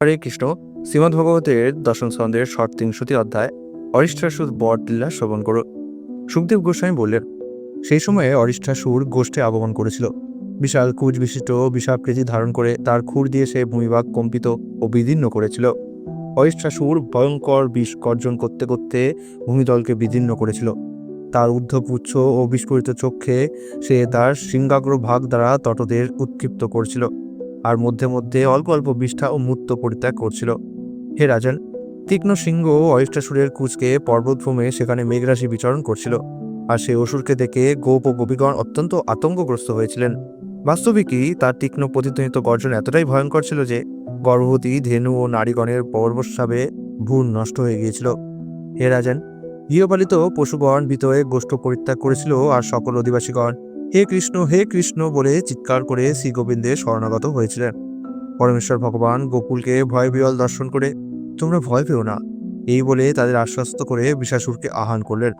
হরে কৃষ্ণ। শ্রীমদ ভগবতের দশম ছন্দের ষটত্রিংশতি অধ্যায় অরিষ্ঠাসুর বট লীলা শ্রবণ করো। সুখদেব গোস্বামী বললেন, সেই সময়ে অরিষ্ঠাসুর গোষ্ঠে আগমন করেছিল। বিশাল কুচ বিশিষ্ট বিষাকৃতি ধারণ করে তার খুর দিয়ে সে ভূমিভাগ কম্পিত ও বিদীর্ণ করেছিল। অরিষ্ঠাসুর ভয়ঙ্কর বিষ গর্জন করতে করতে ভূমিদলকে বিদীর্ণ করেছিল। তার ঊর্ধ্বপুচ্ছ ও বিস্ফোরিত চক্ষে সে তার সিংহাগ্র ভাগ দ্বারা তটদের উৎক্ষিপ্ত করছিল। আর মধ্যে মধ্যে অল্প অল্প বিষ্ঠা ও মূর্ত পরিত্যাগ করছিল। হে রাজন, তীক্ষ্ণ সিংহ অরিষ্টাসুরের কুচকে পর্বতভূমে সেখানে মেঘরাশি বিচরণ করছিল, আর সেই অসুরকে দেখে গোপ ও গোপীগণ অত্যন্ত আতঙ্কগ্রস্ত হয়েছিলেন। বাস্তবিকই তার তীক্ষ্ণ প্রতিধ্বনিত গর্জন এতটাই ভয়ঙ্কর ছিল যে গর্ভবতী ধেনু ও নারীগণের পর্বসাবে ভ্রূণ নষ্ট হয়ে গিয়েছিল। হে রাজন, গৃহপালিত পশুগণ ভীত হয়ে গোষ্ঠ পরিত্যাগ করেছিল আর সকল অধিবাসীগণ হে কৃষ্ণ হে কৃষ্ণ বলে চিৎকার করে শ্রী গোবিন্দে শরণাগত হয়েছিলেন। পরমেশ্বর ভগবান গোকুলকে ভয় বিরল দর্শন করে, তোমরা ভয় পেও না। এই বলে তাদের আশ্বস্ত করে বিশাসুরকে আহ্বান করলেন।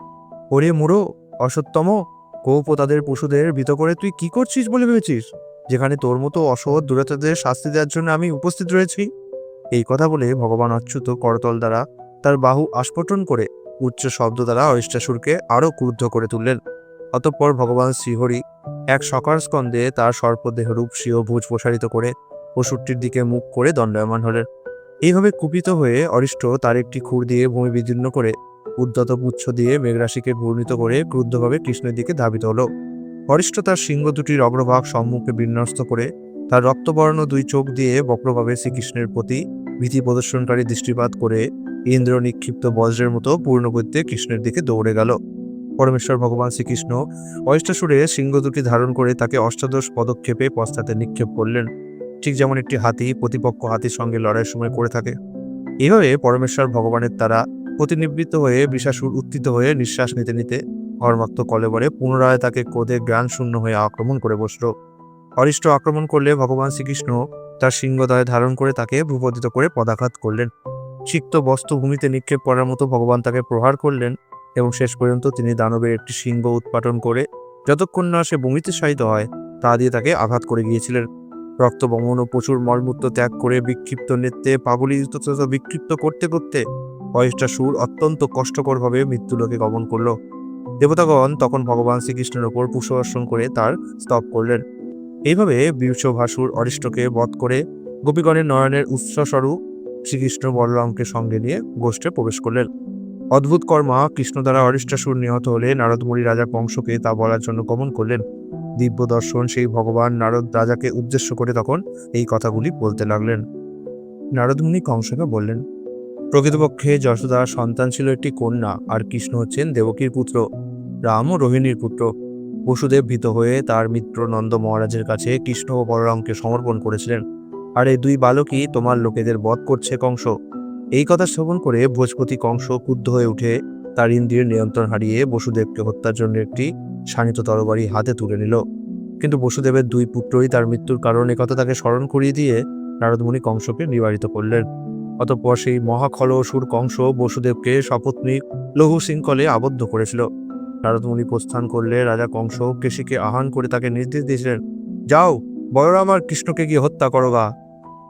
ওরে মুড়ো, অসত্তম, গোপ তাদের পশুদের ভীত করে তুই কি করছিস বলে ভেবেছিস? যেখানে তোর মতো অসৎ দূরতাদের শাস্তি দেওয়ার জন্য আমি উপস্থিত রয়েছি? এই কথা বলে ভগবান অচ্যুত করতল দ্বারা তার বাহু আস্ফোটন করে উচ্চ শব্দ দ্বারা অরিষ্টাসুরকে আরও ক্রুদ্ধ করে তুললেন। অতঃপর ভগবান শ্রীহরি এক সকার স্কন্ধে তার সর্পদেহ রূপ স্বীয় ভুজ প্রসারিত করে পশুটির দিকে মুখ করে দণ্ডায়মান হলেন। এইভাবে কুপিত হয়ে অরিষ্ট তার একটি খুর দিয়ে ভূমি বিদীর্ণ করে উদ্যত পুচ্ছ দিয়ে মেঘরাশিকে ঘূর্ণিত করে ক্রুদ্ধভাবে কৃষ্ণের দিকে ধাবিত হলো। অরিষ্ট তার সিংহ দুটির অগ্রভাগ সম্মুখে বিন্যস্ত করে তার রক্তবর্ণ দুই চোখ দিয়ে বক্রভাবে শ্রীকৃষ্ণের প্রতি ভীতি প্রদর্শনকারী দৃষ্টিপাত করে ইন্দ্র নিক্ষিপ্ত বজ্রের মতো পূর্ণগতিতে কৃষ্ণের দিকে দৌড়ে গেল। পরমেশ্বর ভগবান শ্রীকৃষ্ণ অষ্টাসুরে সিংহ দুটি ধারণ করে তাকে অষ্টাদশ পদক্ষেপে পশ্চাতে নিক্ষেপ করলেন। ঠিক যেমন একটি হাতি প্রতিপক্ষ হাতির সঙ্গে লড়াইয়ের সময় করে থাকে। এভাবে পরমেশ্বর ভগবানের দ্বারা প্রতিনিবৃত্ত হয়ে বিশাসুর উত্থিত হয়ে নিঃশ্বাস নিতে নিতে ঘর্মাক্ত কলেবরে পুনরায় তাকে ক্রোধে জ্ঞান শূন্য হয়ে আক্রমণ করে বসল। অরিষ্ট আক্রমণ করলে ভগবান শ্রীকৃষ্ণ তার সিংহদয় ধারণ করে তাকে ভূপতিত করে পদাঘাত করলেন। সিক্ত বস্তু ভূমিতে নিক্ষেপ করার মতো ভগবান তাকে প্রহার করলেন। এবং শেষ পর্যন্ত তিনি দানবের একটি সিংহ উৎপাটন করে যতক্ষণ না সে ভূমিতে শায়িত হয়, তা দিয়ে তাকে আঘাত করে গিয়েছিলেন। রক্ত বমন ও প্রচুর মলমূত্র ত্যাগ করে বিক্ষিপ্ত নৃত্যে পাগলিত তথা বিক্ষিপ্ত করতে করতে সুর অত্যন্ত কষ্টকরভাবে মৃত্যুলোকে গমন করল। দেবতাগণ তখন ভগবান শ্রীকৃষ্ণের ওপর পুষ্পর্শন করে তার স্তব করলেন। এইভাবে বীরভাসুর অরিষ্টকে বধ করে গোপীগণের নয়নের উৎসস্বরূপ শ্রীকৃষ্ণ বলরামকে সঙ্গে নিয়ে গোষ্ঠে প্রবেশ করলেন। অদ্ভুত কর্মা কৃষ্ণ দ্বারা অরিষ্টাসুর নিহত হলে নারদমুনি রাজা কংসকে তা বলার জন্য গমন করলেন। দিব্য দর্শন সেই ভগবান নারদ রাজাকে উদ্দেশ্য করে তখন এই কথাগুলি বলতে লাগলেন। নারদমুনি কংসকে বললেন, প্রকৃতপক্ষে যশোদার সন্তান ছিল একটি কন্যা, আর কৃষ্ণ হচ্ছেন দেবকীর পুত্র, রাম ও রোহিণীর পুত্র। বসুদেব ভীত হয়ে তার মিত্র নন্দ মহারাজের কাছে কৃষ্ণ ও বলরামকে সমর্পণ করেছিলেন। আর এই দুই বালকই তোমার লোকেদের বধ করছে কংস। এই কথা শ্রবণ করে ভোজপতি কংস ক্রুদ্ধ হয়ে উঠে তার ইন্দ্রিয়ের নিয়ন্ত্রণ হারিয়ে বসুদেবকে হত্যার জন্য একটি শানিত তরবারি হাতে তুলে নিল। কিন্তু বসুদেবের দুই পুত্রই তার মৃত্যুর কারণে কথা তাকে স্মরণ করিয়ে দিয়ে নারদমুনি কংসকে নিবারিত করলেন। অতঃপর সেই মহাখল মহাখলসুর কংস বসুদেবকে শপথনিক লঘু শৃঙ্খলে আবদ্ধ করেছিল। নারদমুনি প্রস্থান করলে রাজা কংস কেশিকে আহ্বান করে তাকে নির্দেশ দিয়েছিলেন, যাও, বলরাম আর কৃষ্ণকে গিয়ে হত্যা করো গা।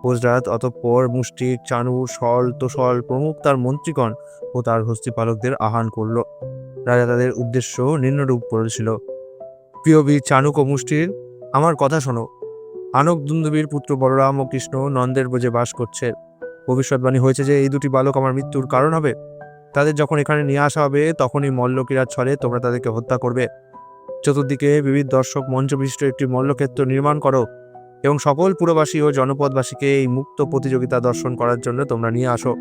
গুজরাট অতঃপর মুষ্টিক চানু সল তোসল প্রমুখ তার মন্ত্রীগণ ও তার হস্তিপালকদের আহ্বান করল। রাজা তাদের উদ্দেশ্য নিম্নরূপ করেছিল প্রিয় বীর চানুক ও মুষ্টির, আমার কথা শোনো। আনক দুন্দুবীর পুত্র বলরাম ও কৃষ্ণ নন্দের বোঝে বাস করছে। ভবিষ্যৎবাণী হয়েছে যে এই দুটি বালক আমার মৃত্যুর কারণ হবে। তাদের যখন এখানে নিয়ে আসা হবে, তখনই মল্লকীরার ছলে তোমরা তাদেরকে হত্যা করবে। চতুর্দিকে বিবিধ দর্শক মঞ্চ বিশিষ্ট একটি মল্লক্ষেত্র নির্মাণ করো। এবং সকল পুরবাসী ও জনপদবাসীকে এই মুক্ত প্রতিযোগিতা দর্শন করার জন্য তোমরা নিয়ে আসো।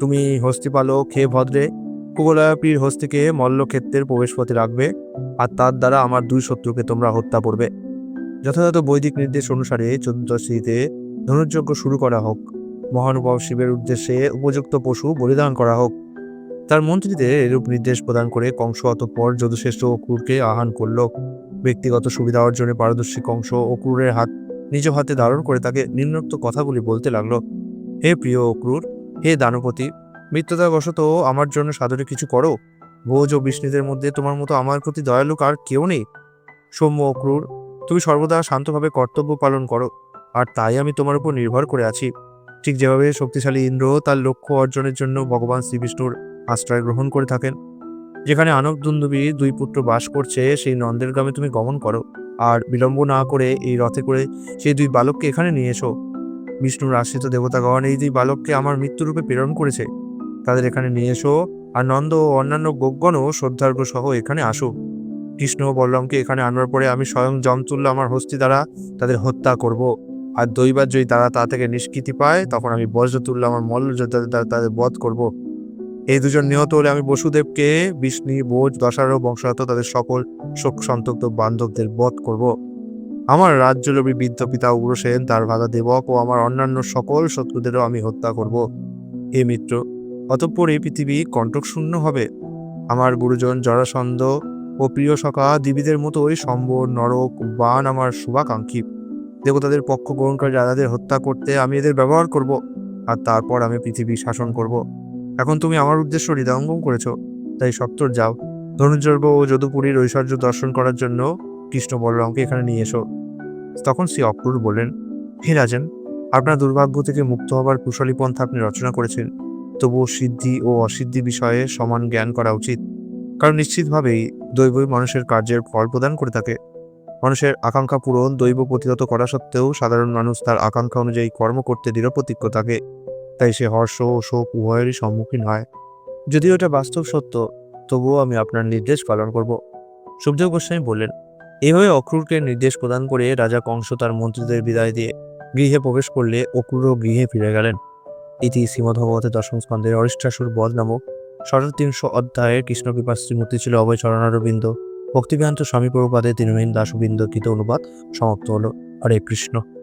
তুমি হস্তিপালক হে ভদ্রে কুবলয়াপীর হস্তিকে মল্লক্ষেত্রের প্রবেশপথে রাখবে আর তার দ্বারা আমার দুই শত্রুকে তোমরা হত্যা করবে। যথাযথ বৈদিক নির্দেশ অনুসারে চতুর্দশীতে ধনুর্যজ্ঞ শুরু করা হোক। মহানুভব শিবের উদ্দেশ্যে উপযুক্ত পশু বলিদান করা হোক। তার মন্ত্রীদের এরূপ নির্দেশ প্রদান করে কংস অতঃপর যদুশ্রেষ্ঠ অক্রুরকে আহ্বান করল। ব্যক্তিগত সুবিধা অর্জনে পারদর্শী কংস অক্রুরের হাত নিজ হাতে ধারণ করে তাকে নিম্নোক্ত কথাগুলি বলতে লাগল, হে প্রিয় অক্রুর, হে দানপতি, মিত্রতাবশত আমার জন্য সাদরে কিছু করো। ভোজ ও বিষ্ণুদের মধ্যে তোমার মতো আমার প্রতি দয়ালু আর কেউ নেই? সৌম্য অক্রুর, তুমি সর্বদা শান্তভাবে কর্তব্য পালন করো, আর তাই আমি তোমার উপর নির্ভর করে আছি। ঠিক যেভাবে শক্তিশালী ইন্দ্র তার লক্ষ্য অর্জনের জন্য ভগবান শ্রীবিষ্ণুর আশ্রয় গ্রহণ করে থাকেন। যেখানে আনব দুন্দুবী দুই পুত্র বাস করছে, সেই নন্দের গ্রামে তুমি গমন করো। আর বিলম্ব না করে এই রথে করে সেই দুই বালককে এখানে নিয়ে এসো। বিষ্ণুর আশ্রিত দেবতাগণ, এই দুই বালককে আমার মৃত্যুরূপে প্রেরণ করেছে। তাদের এখানে নিয়ে এসো আর নন্দ ও অন্যান্য গোজ্ঞনও শ্রদ্ধার্ঘ সহ এখানে আসো। কৃষ্ণ বলরামকে এখানে আনার পরে আমি স্বয়ং জমতুল্য আমার হস্তি দ্বারা তাদের হত্যা করব। আর দৈবাত যদি তারা তা থেকে নিষ্কৃতি পায়, তখন আমি বজ্র বজ্রতুল্য আমার মল্লযোদ্ধাদের দ্বারা তাদের বধ করব। এই দুজন নিহত হলে আমি বসুদেবকে, বিষ্ণু, বোজ, দশারো বংশগত তাদের সকল শোক সন্তপ্ত বান্ধবদের বধ করব। আমার রাজ্যলবী বৃদ্ধ পিতা উগ্রসেন তার ভাগা দেবক ও আমার অন্যান্য সকল শত্রুদেরও আমি হত্যা করব। হে মিত্র, অতঃপর এই পৃথিবী কণ্টকশূন্য হবে। আমার গুরুজন জরাসন্ধ ও প্রিয় সখা দিবিদের মতোই সম্বর, নরক, বান আমার শুভাকাঙ্ক্ষী। দেবতাদের পক্ষ গ্রহণকারী রাজাদের হত্যা করতে আমি এদের ব্যবহার করব আর তারপর আমি পৃথিবী শাসন করব। এখন তুমি আমার উদ্দেশ্য হৃদয়ঙ্গম করেছ, তাই সত্তর যাও। ধনুর্যর্গ ও যদুপুরীর ঐশ্বর্য দর্শন করার জন্য কৃষ্ণ বলরামকে এখানে নিয়ে এসো। তখন শ্রী অক্রুর বললেন, হে রাজেন, আপনার দুর্ভাগ্য থেকে মুক্ত হবার কুশলী পন্থা আপনি রচনা করেছেন। তবুও সিদ্ধি ও অসিদ্ধি বিষয়ে সমান জ্ঞান করা উচিত। কারণ নিশ্চিতভাবেই দৈবই মানুষের কার্যের ফল প্রদান করে থাকে। মানুষের আকাঙ্ক্ষা পূরণ, দৈব প্রতিহত করা সত্ত্বেও সাধারণ মানুষ তার আকাঙ্ক্ষা অনুযায়ী কর্ম করতে দৃঢ়প্রতিজ্ঞ থাকে। তাই সে হর্ষ ও শোক উভয়েরই সম্মুখীন হয়। যদিও এটা বাস্তব সত্য, তবুও আমি আপনার নির্দেশ পালন করব। সুখদেব গোস্বামী বললেন, এভাবে অক্রুরকে নির্দেশ প্রদান করে রাজা কংস তার মন্ত্রীদের বিদায় দিয়ে গৃহে প্রবেশ করলে অক্রুরও গৃহে ফিরে গেলেন। ইতি শ্রীমদ্ভগবতের দশম স্কন্ধের অরিষ্ঠাসুর বধ নামক সাড়ে তিনশো অধ্যায়ের কৃষ্ণকৃপা শ্রীমূর্তি ছিল অভয় চরণারবিন্দ। ভক্তিবিহান্ত স্বামী প্রভুপাদের তৃণহীন দাসবিন্দ কৃত অনুবাদ সমাপ্ত হল। হরে কৃষ্ণ।